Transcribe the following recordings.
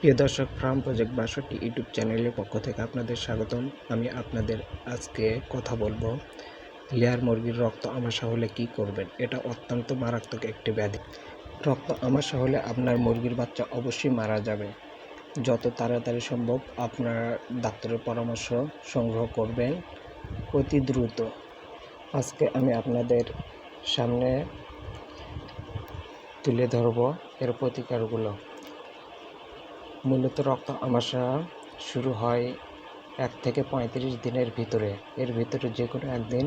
প্রিয় দর্শক farm project বাষট্টি ইউটিউব চ্যানেলের পক্ষ থেকে আপনাদের স্বাগতম। আমি আপনাদের আজকে কথা বলব, লেয়ার মুরগির রক্ত আমাশা হলে কি করবেন? এটা অত্যন্ত মারাত্মক একটি ব্যাধি। রক্ত আমাশা হলে আপনার মুরগির বাচ্চা অবশ্যই মারা যাবে। যত তাড়াতাড়ি সম্ভব আপনার ডাক্তারের পরামর্শ সংগ্রহ করবেন অতি দ্রুত। আজকে আমি আপনাদের সামনে তুলে ধরবো এর প্রতিকারগুলো। মূলত রক্ত আমাশা শুরু হয় এক থেকে পঁয়ত্রিশ দিনের ভিতরে। এর ভিতরে যে কোনো একদিন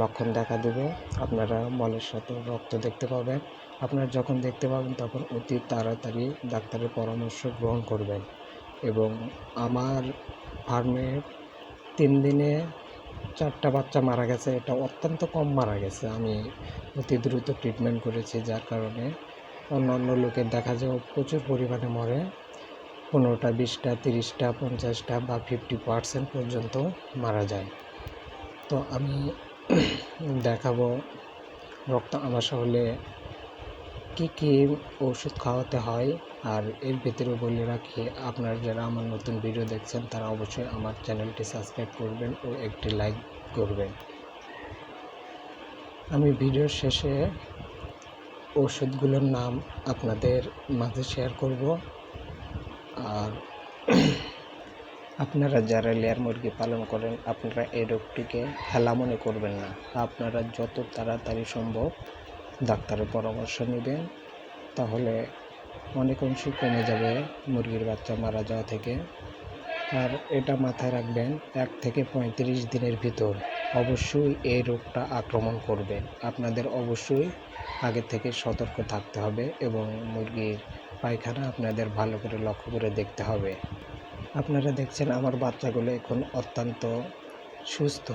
লক্ষণ দেখা দেবে। আপনারা মলের সাথে রক্ত দেখতে পাবেন। আপনারা যখন দেখতে পাবেন, তখন অতি তাড়াতাড়ি ডাক্তারের পরামর্শ গ্রহণ করবেন এবং আমার ফার্মে তিন দিনে চারটা বাচ্চা মারা গেছে। এটা অত্যন্ত কম মারা গেছে। আমি অতি দ্রুত ট্রিটমেন্ট করেছি। যার কারণে অন্য অন্য লোকের দেখা যায় প্রচুর পরিমাণে মরে। পনেরোটা, বিশটা, তিরিশটা, পঞ্চাশটা বা ফিফটি পার্সেন্ট পর্যন্ত মারা যায়। তো আমি দেখাবো রক্ত আমাশা হলে কী কী ওষুধ খাওয়াতে হয় আর এর ভিতরে বলে রাখি, আপনার যারা আমার নতুন ভিডিও দেখছেন, তারা অবশ্যই আমার চ্যানেলটি সাবস্ক্রাইব করবেন ও একটি লাইক করবেন। আমি ভিডিওর শেষে ওষুধগুলোর নাম আপনাদের মাঝে শেয়ার করব। আর আপনারা যারা লেয়ার মুরগি পালন করেন, আপনারা এই রোগটিকে হেলা মনে করবেন না। আপনারা যত তাড়াতাড়ি সম্ভব ডাক্তারের পরামর্শ নেবেন, তাহলে অনেক অংশই কমে যাবে মুরগির বাচ্চা মারা যাওয়া থেকে। আর এটা মাথায় রাখবেন, এক থেকে পঁয়ত্রিশ দিনের ভিতর অবশ্যই এই রোগটা আক্রমণ করবে। আপনাদের অবশ্যই আগে থেকে সতর্ক থাকতে হবে এবং মুরগির পায়খানা আপনাদের ভালো করে লক্ষ্য করে দেখতে হবে। আপনারা দেখছেন আমার বাচ্চাগুলো এখন অত্যন্ত সুস্থ।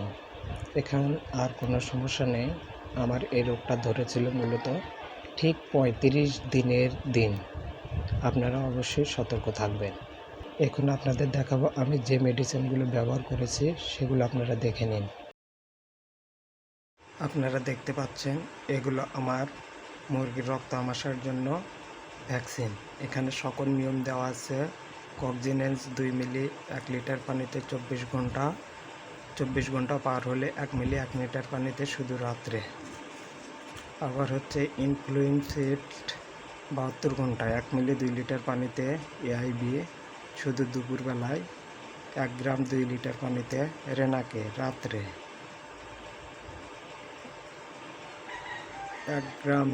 এখন আর কোনো সমস্যা নেই। আমার এই রোগটা ধরেছিল মূলত ঠিক পঁয়ত্রিশ দিনের দিন। আপনারা অবশ্যই সতর্ক থাকবেন। এখন আপনাদের দেখাবো আমি যে মেডিসিনগুলো ব্যবহার করেছি, সেগুলো আপনারা দেখে নিন। আপনারা দেখতে পাচ্ছেন, এগুলো আমার মুরগির রক্ত আমাশার জন্য ভ্যাকসিন। এখানে সকল নিয়ম দেওয়া আছে। কক্সিনেন্স দুই মিলি, এক লিটার পানিতে চব্বিশ ঘণ্টা। চব্বিশ ঘণ্টা পার হলে এক মিলি, এক লিটার পানিতে শুধু রাত্রে। আবার হচ্ছে ইনফ্লুয়েন্সিড বাহাত্তর ঘণ্টা এক মিলি, দুই লিটার পানিতে এআইবি শুধু দুপুরবেলায়। এক গ্রাম, দুই লিটার পানিতে রেনাকে, রাত্রে। এক গ্রাম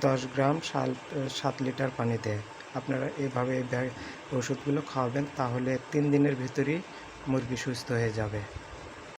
দশ গ্রাম সাল, সাত লিটার পানিতে। আপনারা এভাবে ওষুধগুলো খাওয়াবেন, তাহলে তিন দিনের ভিতরেই মুরগি সুস্থ হয়ে যাবে।